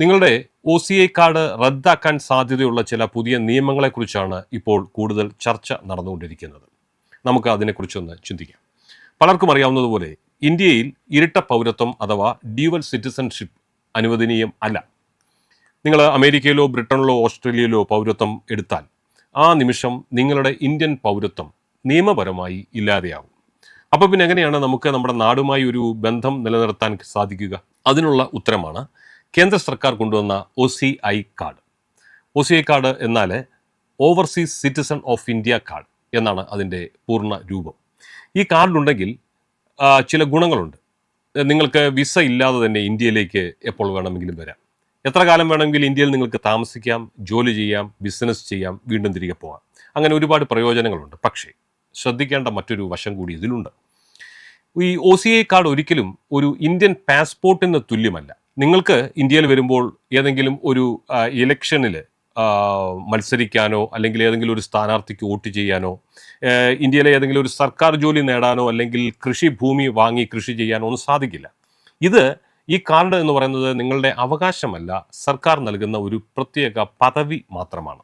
നിങ്ങളുടെ O C I card റദ്ദാക്കാൻ സാധ്യതയുള്ള ചില പുതിയ നിയമങ്ങളെക്കുറിച്ചാണ് ഇപ്പോൾ കൂടുതൽ ചർച്ച നടന്നുകൊണ്ടിരിക്കുന്നത്. നമുക്ക് അതിനെക്കുറിച്ചൊന്ന് ചിന്തിക്കാം. പലർക്കും അറിയാവുന്നതുപോലെ ഇന്ത്യയിൽ ഇരട്ട പൗരത്വം അഥവാ ഡ്യുവൽ സിറ്റിസൺഷിപ്പ് അനുവദനീയം അല്ല. നിങ്ങൾ അമേരിക്കയിലോ ബ്രിട്ടനിലോ ഓസ്ട്രേലിയയിലോ പൗരത്വം എടുത്താൽ ആ നിമിഷം നിങ്ങളുടെ ഇന്ത്യൻ പൗരത്വം നിയമപരമായി ഇല്ലാതെയാകും അപ്പോൾ പിന്നെ എങ്ങനെയാണ് നമുക്ക് നമ്മുടെ നാടുമായി ഒരു ബന്ധം നിലനിർത്താൻ സാധിക്കുക? അതിനുള്ള ഉത്തരമാണ് കേന്ദ്ര സർക്കാർ കൊണ്ടുവന്ന O C I card. O C I card എന്നാൽ overseas citizen of India card എന്നാണ് അതിന്റെ പൂർണ രൂപം. ഈ കാർഡുണ്ടെങ്കിൽ ആ, ചില ഗുണങ്ങളുണ്ട്. നിങ്ങൾക്ക് വിസ ഇല്ലാതെ തന്നെ ഇന്ത്യയിലേക്ക് എപ്പോൾ വേണമെങ്കിലും വരാം. എത്ര കാലം വേണമെങ്കിലും ഇന്ത്യയിൽ നിങ്ങൾക്ക് താമസിക്കാം ജോലി ചെയ്യാം ബിസിനസ് ചെയ്യാം വീണ്ടും തിരികെ പോകാം അങ്ങനെ ഒരുപാട് പ്രയോജനങ്ങളുണ്ട്. പക്ഷേ ശ്രദ്ധിക്കേണ്ട മറ്റൊരു വശം കൂടി ഇതിലുണ്ട്. ഈ ഒ സി ഐ കാർഡ് ഒരിക്കലും ഒരു ഇന്ത്യൻ പാസ്പോർട്ടിന് തുല്യമല്ല. നിങ്ങൾക്ക് ഇന്ത്യയിൽ വരുമ്പോൾ ഏതെങ്കിലും ഒരു ഇലക്ഷനിൽ മത്സരിക്കാനോ അല്ലെങ്കിൽ ഏതെങ്കിലും ഒരു സ്ഥാനാർത്ഥിക്ക് വോട്ട് ചെയ്യാനോ ഇന്ത്യയിലെ ഏതെങ്കിലും ഒരു സർക്കാർ ജോലി നേടാനോ അല്ലെങ്കിൽ കൃഷിഭൂമി വാങ്ങി കൃഷി ചെയ്യാനോ ഒന്നും സാധിക്കില്ല. ഇത് ഈ കാർഡ് എന്ന് പറയുന്നത് നിങ്ങളുടെ അവകാശമല്ല. സർക്കാർ നൽകുന്ന ഒരു പ്രത്യേക പദവി മാത്രമാണ്.